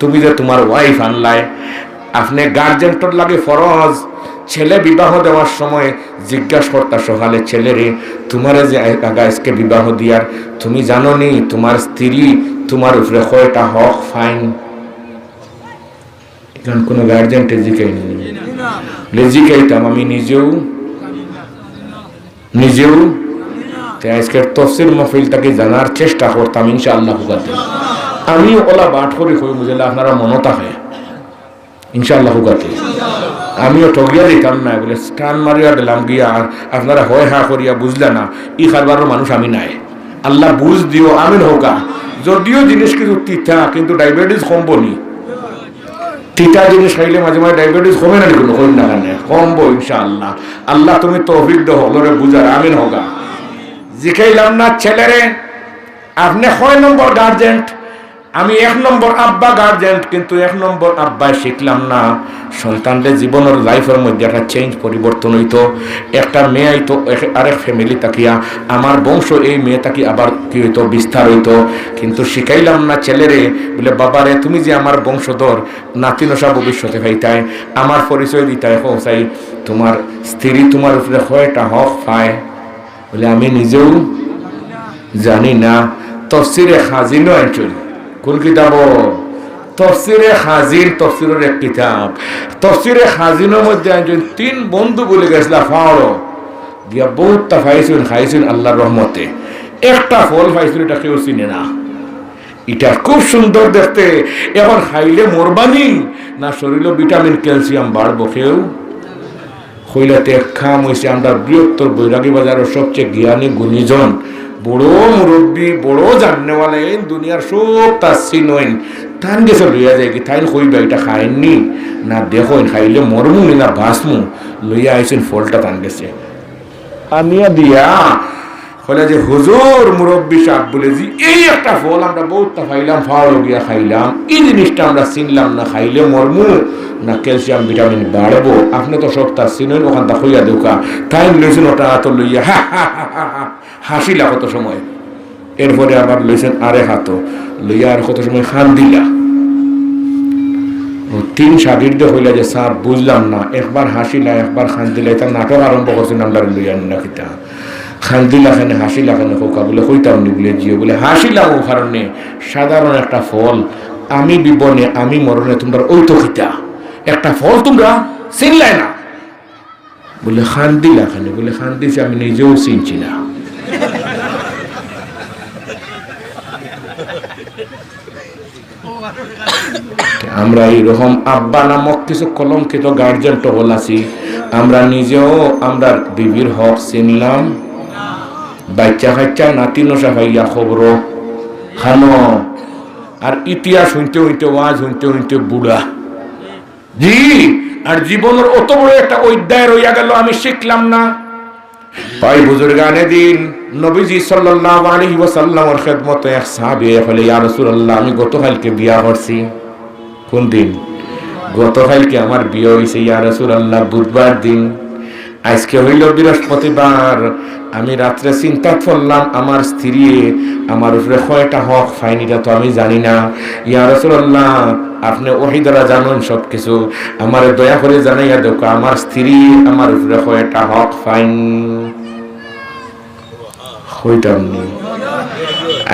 তুমি যে তোমার ওয়াইফ আনলায় আপনি গার্জেন্টর লাগে ফরজ। ছেলে বিবাহ দেওয়ার সময় জিজ্ঞাসা করতা সকালে ছেলেরে তোমারে যে আজকে বিবাহ দিয়ার, তুমি জানো নি তোমার স্ত্রী তোমার উপরে কয়টা হক ফাইন? এখন কোনো গার্জেন্টে জিকাইনি লেজিকাইতাম আমি নিজেও। নিজেও। আজকের তফসিল মফিলটাকে জানার চেষ্টা করতাম, ইনশাআল্লাহ আমি ওলা বাট করে কই বুঝলে আপনারা মনে থাকে ইনশাআল্লাহ হুকাতে আমিও ঠগিয়া দিতাম না বলে স্টান মারিয়া দিলাম গিয়া আর আপনারা হয় হা করিয়া বুঝলে না, ই খারবারের মানুষ আমি নাই। আল্লাহ বুঝ দিও, আমিন হোকা যদিও জিনিস কিছু তিতা, কিন্তু ডায়াবেটিস কমবনি। তিতা জিনিস খাইলে মাঝে মাঝে ডায়াবেটিস কমে না কোনো কই না কেন। কমবো ইনশাআল্লাহ। আল্লাহ তুমি তৌফিক দো হলরে বুঝার আমিন হোকা জিখাইলাম না ছেলেরে, আপনি কয় নম্বর গার্জেন্ট আমি এক নম্বর আব্বা গার্জেন্ট কিন্তু এক নম্বর আব্বায় শিখলাম না। সন্তানদের জীবনের লাইফের মধ্যে একটা চেঞ্জ পরিবর্তন হইতো। একটা মেয়ে এক- আরেক ফ্যামিলি তাকিয়া। আমার বংশ এই মেয়ে তাকি আবার কি হইতো, বিস্তার হইতো। কিন্তু শিখাইলাম না ছেলেরে, বলে, বাবারে, তুমি যে আমার বংশধর নাতিনসা ভবিষ্যতে ভাইতাই আমার পরিচয় দিতাই পৌঁছাই তোমার স্ত্রী তোমার উপরে কয়টা হক পায়? বলে, আমি নিজেও জানি না। তফসিরে খাজিনো একজন কোন কিতাব তফসিরে খাজিন তফসিরের এক কিতাব। তফসিরে খাজিনের মধ্যে একজন তিন বন্ধু বলে গেছিল ফাওড় দিয়া বহুতটা খাইছেন খাইছেন আল্লাহর রহমতে। একটা ফল পাইছিল এটা কেউ চিনে না। এটা খুব সুন্দর দেখতে। এখন খাইলে মরবানি, না শরীরে ভিটামিন, ক্যালসিয়াম বাড়বো কেউ? হইলাতে খাম হয়েছে আমরা বৃহত্তর বৈরাগী বাজারের সবচেয়ে জ্ঞানী গুণীজন। বড় মুরব্বী, বড় এই দুনিয়ার সব তার সিনইন তান গেছে লইয়া যায় কি তাই কইবা এটা খাইননি। না দেখো খাইলে মরমু, নি বাঁচমু। লইয়া আইছেন ফলটা টান গেছে আনিয়া দিয়া হলে যে, হুজুর মুরব্বী সাহেব বলে যে, এই একটা ফল আমরা বহুতটা খাইলাম ফাওয়ার গিয়া খাইলাম। এই জিনিসটা আমরা চিনলাম না, খাইলে মরমু। না ক্যালসিয়াম, ভিটামিন বাড়বো। আপনি তো সব তার চিনেন ওখান তা হইয়া টাইম লইছেন ওটা হাত লইয়া হা হা হা হা হাসিলা কত সময়? এরপরে আবার লইছেন আরে হাত, লইয়া আর কত সময় খান দিলা। তিন শাড়ির দিয়ে হইলা যে স্যার বুঝলাম না, একবার হাসিলা, একবার খান দিলা, এটা নাটক আরম্ভ করছেন আমরা লইয়া না কিতা খান দিলা খানে হাসিলা খানে খোকা বলে, কইতাম নি বলে, জিও বলে হাসিলাম ও কারণে সাধারণ একটা ফল, আমি বিবনে, আমি মরণে তোমরা ওই তো খিতা। একটা ফল তোমরা চিনলাই না। বলে, খান দিলা খানে বলে, খান দিছে, আমি নিজেও চিনছি না। আমরা এইরকম আব্বা নামক কিছু কলঙ্কিত গার্জেন টহল আছি। আমরা নিজেও আমরা বিবির হক চিনলাম। বাচ্চা কাচ্চা, নাতি নসা ভাইয়া খবর। খানো। আর ইতিহাস হইতে হইতে, ওয়াজ হইতে হইতে বুড়া। জি, আর জীবনের অত বড় একটা অধ্যায় রইয়া গেল, আমি শিখলাম না। ভাই বুজুর্গানে দিন, নবীজি সাল্লাল্লাহু আলাইহি ওয়াসাল্লামের খেদমতে এক সাহাবী হলে ইয়া রাসূলুল্লাহ, আমি গতকালকে বিয়া করছি। কোন দিন? গতকালকে আমার বিয়ে হয়েছে ইয়া আল্লাহ বুধবার দিন। আজকে হইল বৃহস্পতিবার। আমি রাত্রে চিন্তা করলাম, আমার স্ত্রী, আমার উপরে কয়টা হক ফাইনিটা তো আমি জানি না। ইয়া রাসূলুল্লাহ, আপনি ওহি দ্বারা জানেন সব কিছু আমার দয়া করে জানাইয়া দেখো আমার স্ত্রী, আমার উপরে কয়টা হক ফাইন? হইতাম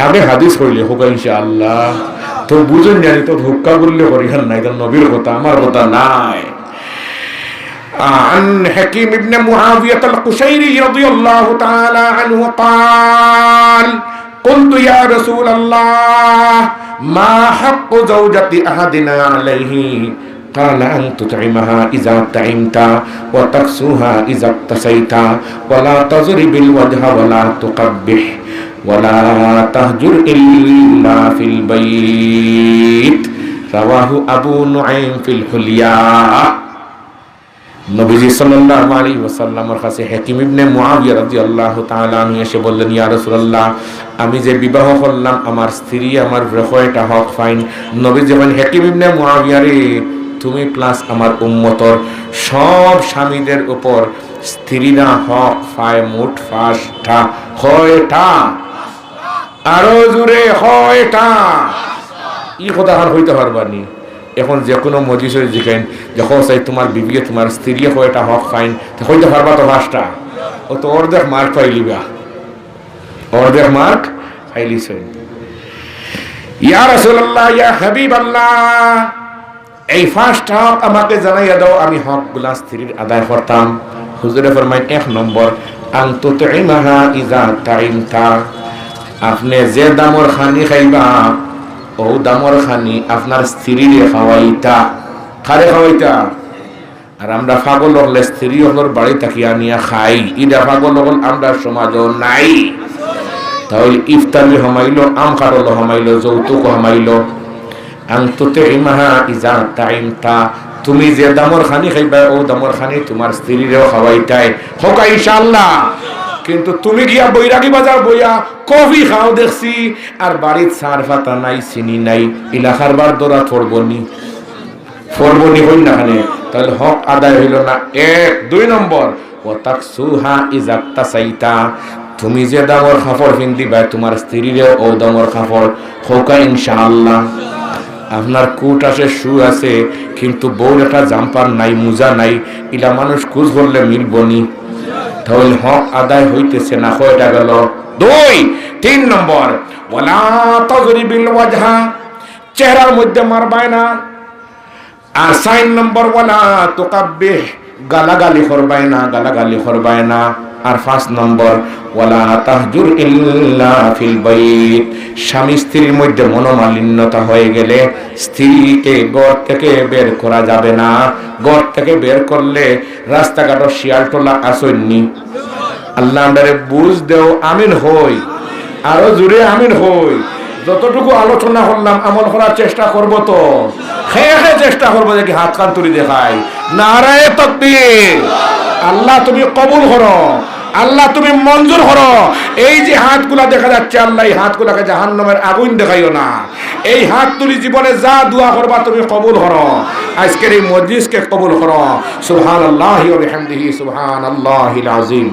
আগে হাদিস হইলে হোক ইনশাআল্লাহ। তো বুঝুন জানি তো হুক্কা বললে করিহান নাই কারণ নবীর কথা আমার কথা নাই عن حكيم بن معاوية القشيري رضي الله تعالى عنه قال قلت يا رسول الله ما حق زوجة أحدنا عليه قال أن تطعمها إذا طعمت وتكسوها إذا اقتسيت ولا تضرب الوجه ولا تقبح ولا تهجر إلا في البيت رواه أبو نعيم في الحليا নবীজি সাল্লাল্লাহু আলাইহি ওয়াসাল্লামের কাছে হাকিম ইবনে মুআবিয়া রাদিয়াল্লাহু তাআলা আনহু এসে বললেন ইয়া রাসূলুল্লাহ আমি যে বিবাহ করলাম আমার স্ত্রী আমার রেখয়টা হক ফাইন নবীজি বলেন হাকিম ইবনে মুআবিয়া রে তুমি প্লাস আমার উম্মতর সব স্বামীদের উপর স্ত্রীরা হক ফায় মুঠ ফাঁসটা হয়টা আরও জুড়ে হয়টা ই কথা আর হইতে পারবানি এখন যে কোনো মজিষের জিকেন যখন চাই তোমার বিবিয়ে তোমার স্ত্রী হয় এটা হক, ফাইন হইতে পারবা তো পাঁচটা। ও তো অর্ধেক মার্ক পাইলিবা অর্ধেক মার্ক পাইলিস ইয়া রাসূলুল্লাহ, ইয়া হাবিবাল্লাহ, এই ফার্স্ট হক আমাকে জানাইয়া দাও, আমি হকগুলা স্ত্রীর আদায় করতাম। হুজুরে ফরমাই এক নম্বর আন্তু তুইমাহা ইজা তাইমতা। আপনি যে দামর খানি খাইবা, ও দামর খানি আপনার স্ত্রীরে খাওয়াইতা। খারে খাওয়াইতা? আর আমরা পাগল হলে স্ত্রী হলোর বাড়ি তাকিয়া নিয়া খাই। ইটা পাগল হল আমরা সমাজও নাই। তাহলে ইফতারি হমাইলো, আম কাটল হমাইলো, যৌতুক হমাইলো। আন্ততে ইমাহা ইজা টাইমটা তুমি যে দামর খানি খাইবা, ও দামর খানি তোমার স্ত্রীরেও খাওয়াইতাই। হোকা ইনশাআল্লাহ। কিন্তু তুমি গিয়া বৈরাগী বাজার বইয়া কফি খাও দেখছি, আর বাড়ির সার ফাতা নাই, চিনি নাই ইলাকার বার দোরা থরবনি ফরবনি হইন না খানে তাহলে হক আদায় হইল না। এক, দুই নম্বর ও তাক সুহা ইজাক্তা সাইতা। তুমি যে দামর খাফর হিন্দিবা তোমার স্ত্রীরেও ও দামর খাফর হোকা ইনশাআল্লাহ। আপনার কুট আছে শু আছে কিন্তু বউর একটা জাম্পার নাই, মুজা নাই, ইলা মানুষ কুচ করলে মিলবনি। তাহলে হক আদায় হইতেছে না, কয়টা গেল? দুই। তিন নম্বর ওলা তগরিবিল ওয়াজহা, চেহারার মধ্যে মারবাই না। আর সাইন নম্বর, ওয়ালা তোকাব্বে গালাগালি করবাই না, গালাগালি করবাই না। আর পাঁচ নম্বর, ওয়ালা তাহজুর ইল্লা ফিল বাইত। স্বামী স্ত্রীর মধ্যে মনোমালিন্যতা হয়ে গেলে স্ত্রীকে থেকে বের করা যাবে না। থেকে বের করলে রাস্তাঘাট শিয়াল টোলা আসেননি। আল্লাহ আমারে বুঝ দেও, আমিন হই। আরও জুড়ে আমিন হই। যতটুকু আলোচনা করলাম, আমল করার চেষ্টা করব তো। খেয়ে খেয়ে চেষ্টা করব, দেখি হাত কান তুলি দেখাই। নারায় তকবীর। আল্লাহ তুমি কবুল করো, আল্লাহ তুমি মঞ্জুর করো। এই যে হাতগুলা দেখা যাচ্ছে, আল্লাহ এই হাতগুলাকে জাহান্নামের আগুন দেখাইও না। এই হাত তুলি জীবনে যা দোয়া করবা তুমি কবুল করো। আজকের এই মজলিসকে কবুল করো। সুহান আল্লাহ সুহান আল্লাহ আযীম।